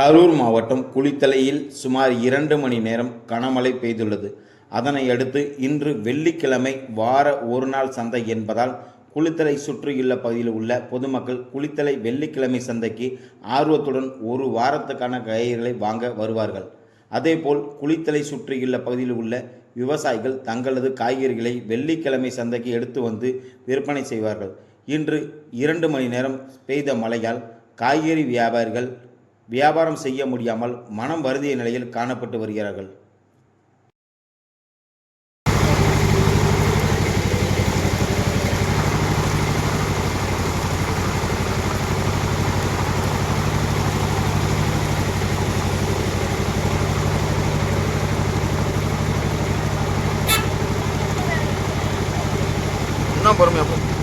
கரூர் மாவட்டம் குளித்தலையில் சுமார் இரண்டு மணி நேரம் கனமழை பெய்துள்ளது. அதனை அடுத்து இன்று வெள்ளிக்கிழமை வார ஒரு நாள் சந்தை என்பதால் குளித்தலை சுற்றியுள்ள பகுதியில் உள்ள பொதுமக்கள் குளித்தலை வெள்ளிக்கிழமை சந்தைக்கு ஆர்வத்துடன் ஒரு வாரத்துக்கான காய்கறிகளை வாங்க வருவார்கள். அதேபோல் குளித்தலை சுற்றியுள்ள பகுதியில் உள்ள விவசாயிகள் தங்களது காய்கறிகளை வெள்ளிக்கிழமை சந்தைக்கு எடுத்து வந்து விற்பனை செய்வார்கள். இன்று இரண்டு மணி நேரம் பெய்த மழையால் காய்கறி வியாபாரிகள் வியாபாரம் செய்ய முடியாமல் மனம் வருதிய நிலையில் காணப்பட்டு வருகிறார்கள். இன்னும் பொறுமையாக